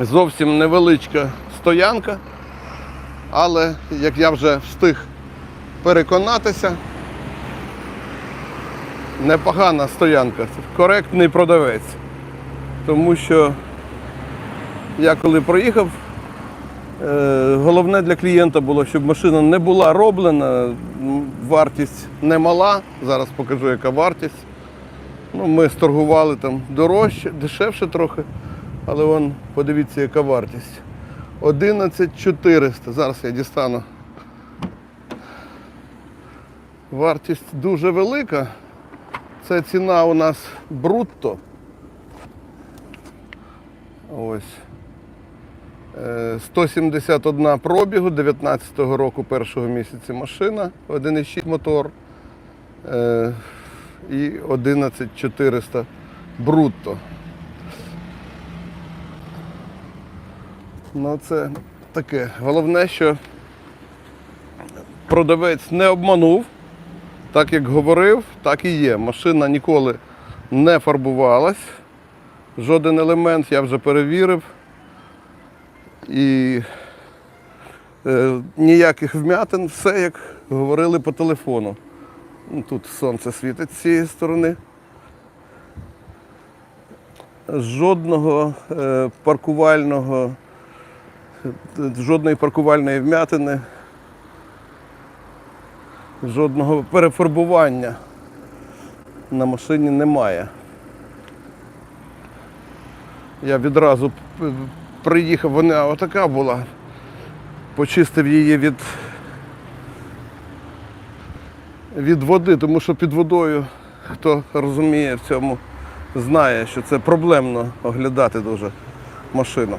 зовсім невеличка стоянка, але як я вже встиг переконатися, непогана стоянка, коректний продавець. Тому що я коли проїхав, е, головне для клієнта було, щоб машина не була роблена, вартість немала. Зараз покажу, яка вартість. Ну, ми сторгували там дорожче, дешевше трохи, але вон, подивіться, яка вартість. 11 400. Зараз я дістану. Вартість дуже велика. Це ціна у нас брутто. Ось. Е, 171 пробігу 19-го року першого місяця машина, 1,6 мотор е, і 11400 брутто. Ну це таке. Головне, що продавець не обманув. Так як говорив, так і є. Машина ніколи не фарбувалась. Жоден елемент я вже перевірив. І е, ніяких вмятин, все як говорили по телефону. Ну, Тут сонце світить з цієї сторони. Жодного е, паркувального, жодної паркувальної вмятини, жодного перефарбування на машині немає. Я відразу приїхав, вона отака була. Почистив її від, від води, тому що під водою, хто розуміє в цьому, знає, що це проблемно оглядати дуже машину.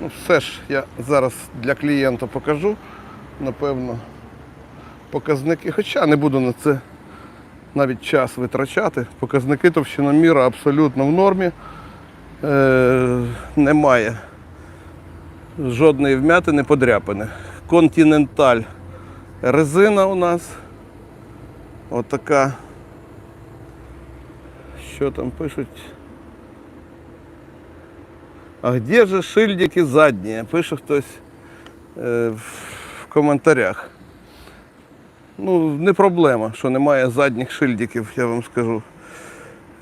Ну, все ж я зараз для клієнта покажу, напевно, показники, хоча не буду на це навіть час витрачати. Показники товщиноміра абсолютно в нормі. Е, немає жодної вмятини подряпини. Континенталь резина у нас. Отака. Що там пишуть? А где же шильдики задні? Пише хтось е, в коментарях. Ну, не проблема, що немає задніх шильдиків, я вам скажу.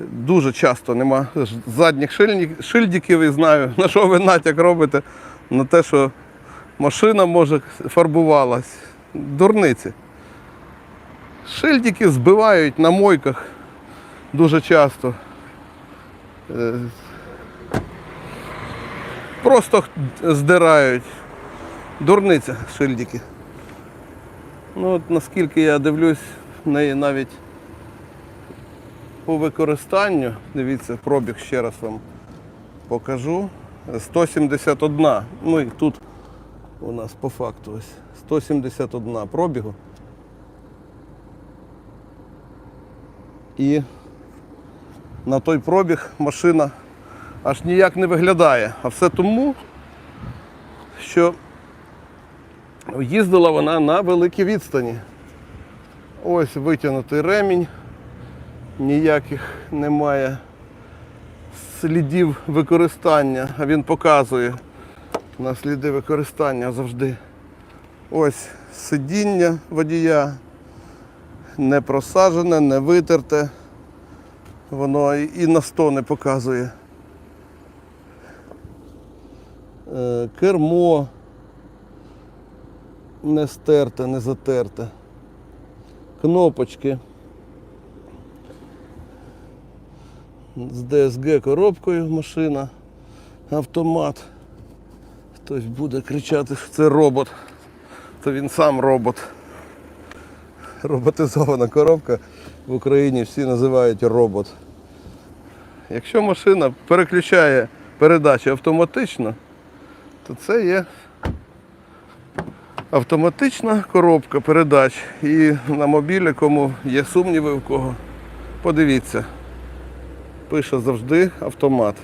Дуже часто нема задніх шильдиків і знаю, на що ви натяк робите, на те, що машина може фарбувалась. Дурниці. Шильдики збивають на мойках дуже часто. Просто здирають. Дурниця шильдики. Ну, от наскільки я дивлюсь, в неї навіть по використанню, дивіться, пробіг ще раз вам покажу. 171. Ну і тут у нас по факту ось 171 пробігу. І на той пробіг машина аж ніяк не виглядає. А все тому, що їздила вона на великій відстані. Ось витягнутий ремінь, ніяких немає слідів використання, а він показує на сліди використання завжди. Ось сидіння водія, не просажене, не витерте. Воно і на 100 не показує. Е, Кермо не стерте, не затерте. Кнопочки. З DSG коробкою машина, автомат. Хтось буде кричати, що це робот. То він сам робот. Роботизована коробка в Україні всі називають робот. Якщо машина переключає передачі автоматично, то це є автоматична коробка передач. І на мобілі, кому є сумніви в кого, подивіться. Пише завжди автомат.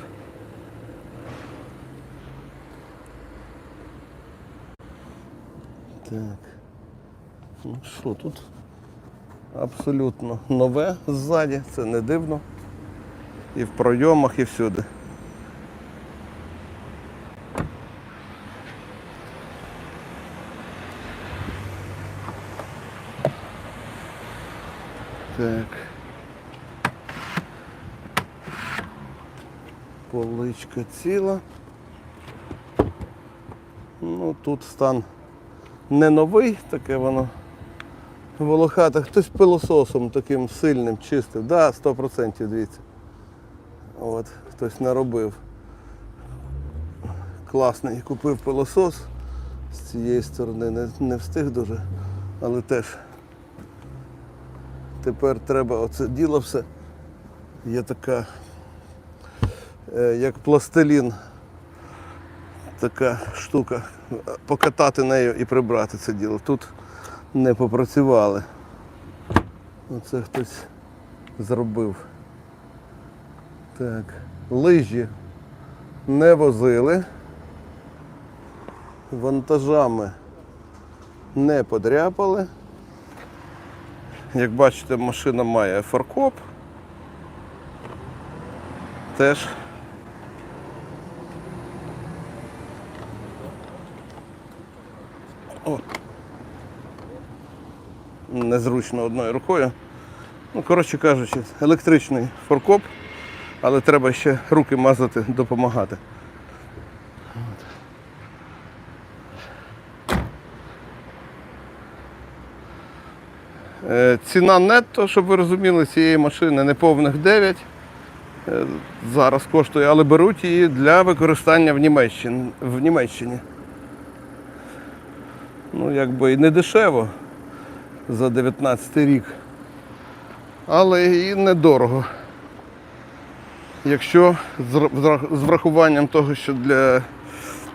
Так. Ну що тут? Абсолютно нове ззаді, це не дивно. І в пройомах, і всюди. Так. Поличка ціла. Ну, тут стан не новий, таке воно волохате. Хтось пилососом таким сильним чистив. Да, 100% дивіться. От, хтось наробив. Класний купив пилосос. З цієї сторони не, не встиг дуже, але теж. Тепер треба оце діло все. Є така, е, як пластилін, така штука. Покатати нею і прибрати це діло. Тут не попрацювали. Оце хтось зробив. Так, лижі не возили. Вантажами не подряпали. Як бачите, машина має фаркоп. Теж. О. Незручно одною рукою. Ну, коротше кажучи, електричний фаркоп, але треба ще руки мазати, допомагати. Ціна нетто, щоб ви розуміли, цієї машини неповних 9 е, зараз коштує, але беруть її для використання в Німеччині. В Німеччині. Ну, якби і не дешево за 19 рік, але і недорого. Якщо з врахуванням того, що для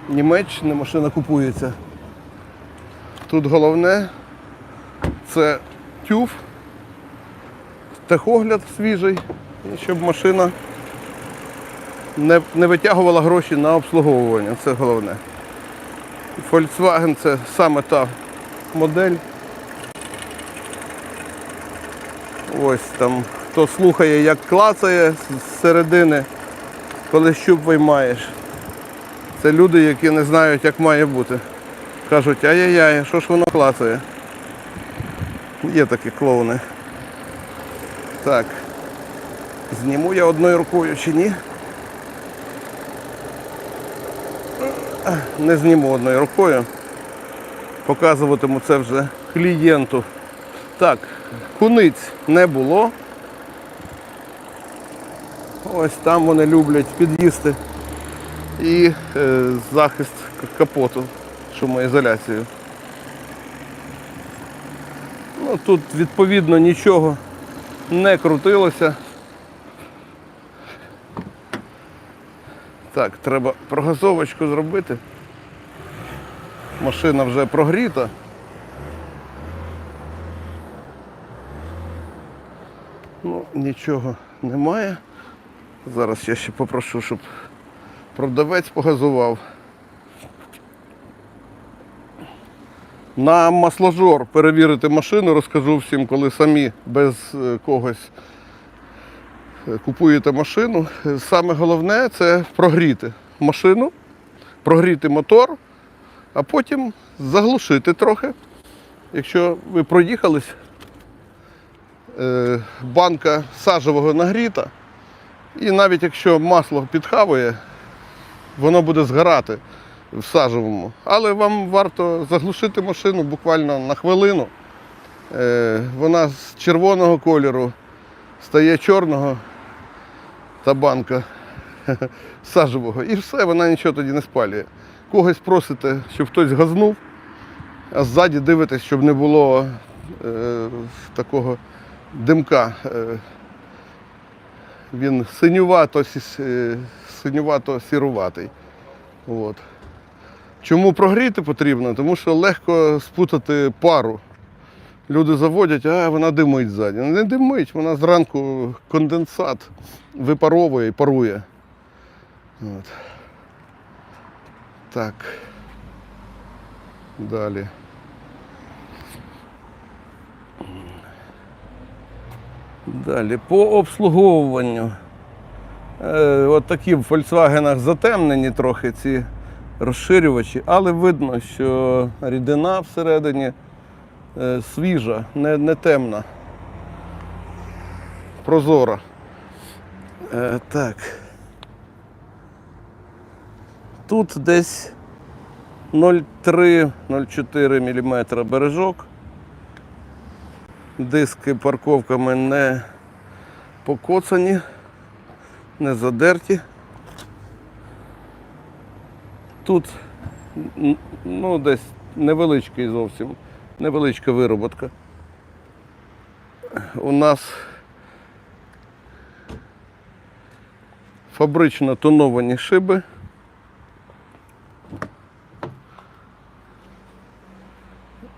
Німеччини машина купується. Тут головне це тюф, техогляд свіжий, і щоб машина не, не витягувала гроші на обслуговування. Це головне. Volkswagen це саме та модель. Ось там, хто слухає, як клацає з середини, коли щуп виймаєш. Це люди, які не знають, як має бути. Кажуть, ай-яй-яй, що ж воно клацає? Є такі клоуни. Так. Зніму я одною рукою чи ні? Не зніму одною рукою. Показуватиму це вже клієнту. Так, куниць не було. Ось там вони люблять під'їсти. І е, захист капоту шумоізоляцією. Тут відповідно нічого не крутилося. Так, треба прогазовочку зробити. Машина вже прогріта. Ну, нічого немає. Зараз я ще попрошу, щоб продавець погазував. На масложор перевірити машину, розкажу всім, коли самі без е, когось е, купуєте машину. Саме головне це прогріти машину, прогріти мотор, а потім заглушити трохи. Якщо ви проїхались, е, банка сажевого нагріта, і навіть якщо масло підхавує, воно буде згорати в. Але вам варто заглушити машину буквально на хвилину. Е, Вона з червоного кольору стає чорного та банка сажевого. І все, вона нічого тоді не спалює. Когось просите, щоб хтось газнув, а ззаді дивитесь, щоб не було е, такого димка. Е, він синювато, е, синювато сіруватий. От. Чому прогріти потрібно? Тому що легко спутати пару. Люди заводять, а вона димить ззаді. Не димить, вона зранку конденсат випаровує і парує. От. Так. Далі. Далі. По обслуговуванню. Е, от такі в Volkswagen затемнені трохи ці розширювачі, але видно, що рідина всередині е, свіжа, не, не темна. прозора. Е, так. Тут десь 0,3-0,4 мм бережок. Диски парковками не покоцані, не задерті. Тут ну, десь невеличкий зовсім, невеличка вироботка. У нас фабрично тоновані шиби.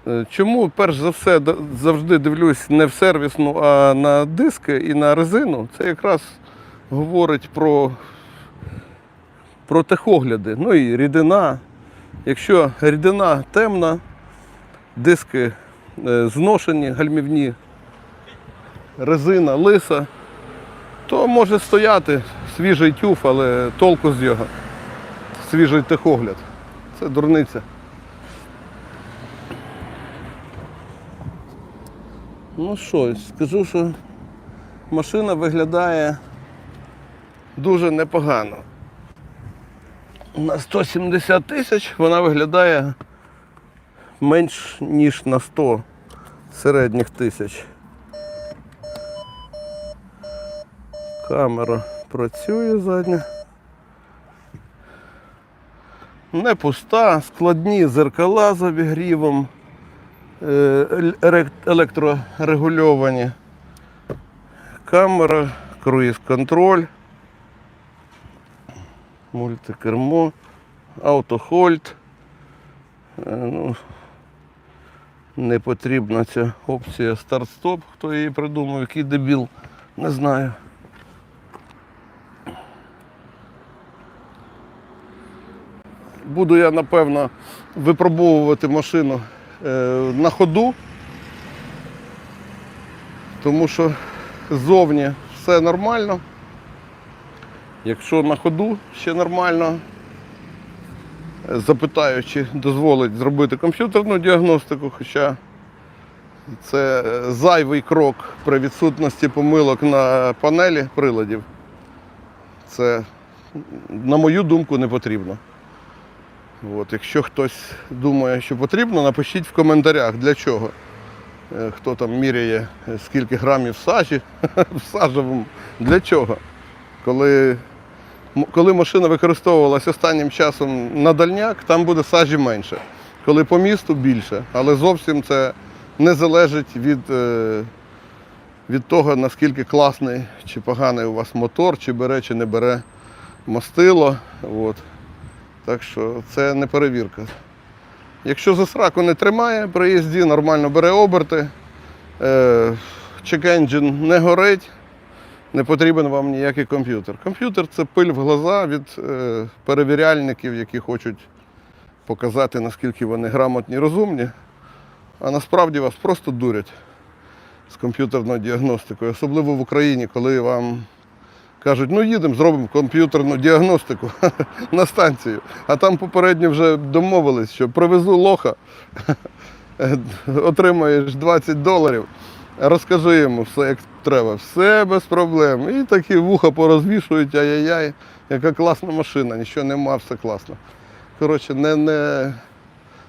Е, Чому перш за все завжди дивлюсь не в сервісну, а на диски і на резину? Це якраз говорить про, про техогляди. Ну і рідина. Якщо рідина темна, диски е, зношені, гальмівні, резина лиса, то може стояти свіжий тюф, але толку з його. Свіжий техогляд. Це дурниця. Ну що, скажу, що машина виглядає дуже непогано. На 170 тисяч вона виглядає менш ніж на 100 середніх тисяч. Камера працює задня. Не пуста, складні зеркала з обігрівом, е, електрорегульовані. Камера, круїз-контроль, мультикермо, автохольд. Е, Ну, не потрібна ця опція старт-стоп. Хто її придумав, який дебіл, не знаю. Буду я, напевно, випробовувати машину е, на ходу, тому що ззовні все нормально. Якщо на ходу ще нормально, запитаю, чи дозволить зробити комп'ютерну діагностику, хоча це зайвий крок при відсутності помилок на панелі приладів. Це, на мою думку, не потрібно. От, якщо хтось думає, що потрібно, напишіть в коментарях для чого. Е, Хто там міряє, е, скільки грамів сажі в сажевому. Для чого? Коли, коли машина використовувалася останнім часом на дальняк, там буде сажі менше. Коли по місту більше. Але зовсім це не залежить від, е, від того, наскільки класний чи поганий у вас мотор, чи бере, чи не бере мастило. От. Так що це не перевірка. Якщо засраку не тримає при їзді, нормально бере оберти, е, check-engine не горить, не потрібен вам ніякий комп'ютер. Комп'ютер це пиль в глаза від е, перевіряльників, які хочуть показати, наскільки вони грамотні і розумні, а насправді вас просто дурять з комп'ютерною діагностикою, особливо в Україні, коли вам Кажуть, ну їдемо, зробимо комп'ютерну діагностику на станцію. А там попередньо вже домовились, що привезу лоха, отримаєш 20 доларів, розкажи йому все, як треба, все без проблем. І такі вуха порозвішують, ай-яй-яй, яка класна машина, нічого нема, все класно. Коротше, не, не,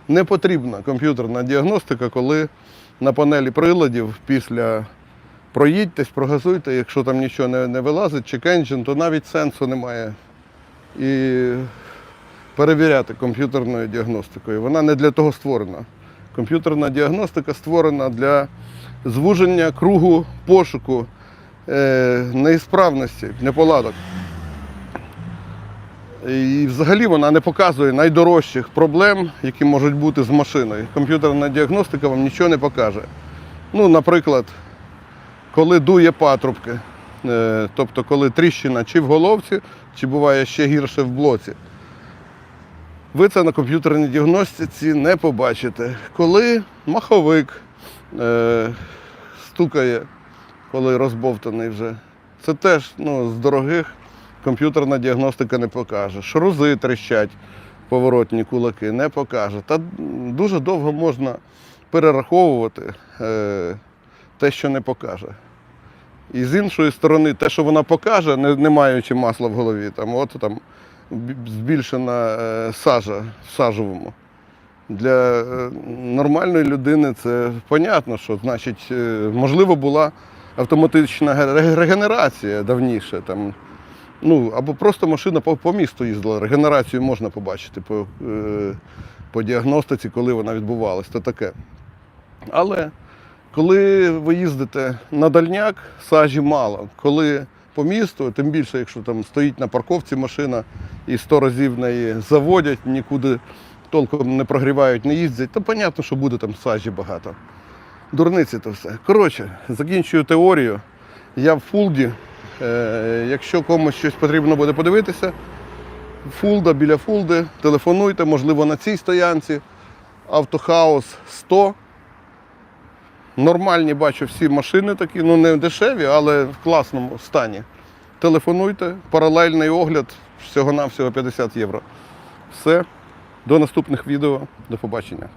не потрібна комп'ютерна діагностика, коли на панелі приладів після проїдьтесь, прогазуйте, якщо там нічого не, не вилазить, чи кенджин, то навіть сенсу немає. І перевіряти комп'ютерною діагностикою. Вона не для того створена. Комп'ютерна діагностика створена для звуження кругу пошуку е, неісправності, неполадок. І взагалі вона не показує найдорожчих проблем, які можуть бути з машиною. Комп'ютерна діагностика вам нічого не покаже. Ну, наприклад, коли дує патрубки, е, тобто коли тріщина чи в головці, чи буває ще гірше в блоці. Ви це на комп'ютерній діагностиці не побачите. Коли маховик е, стукає, коли розбовтаний вже, це теж ну, з дорогих комп'ютерна діагностика не покаже. Шрузи тріщать, поворотні кулаки не покаже. Та дуже довго можна перераховувати е, те, що не покаже. І з іншої сторони, те, що вона покаже, не, не маючи масла в голові, там, от там збільшена е, сажа в сажовому. Для е, нормальної людини це понятно, що значить, е, можливо, була автоматична регенерація давніше. Там, ну, або просто машина по, по місту їздила. Регенерацію можна побачити по, по діагностиці, коли вона відбувалась, то таке. Але коли ви їздите на дальняк, сажі мало. Коли по місту, тим більше, якщо там стоїть на парковці машина і сто разів неї заводять, нікуди толком не прогрівають, не їздять, то понятно, що буде там сажі багато. Дурниці то все. Коротше, закінчую теорію. Я в Фулді. Е, якщо комусь щось потрібно буде подивитися, Фулда біля Фулди, телефонуйте, можливо, на цій стоянці. Автохаус 100. Нормальні бачу всі машини такі, ну не дешеві, але в класному стані. Телефонуйте, паралельний огляд, всього-навсього 50 євро. Все. До наступних відео. До побачення.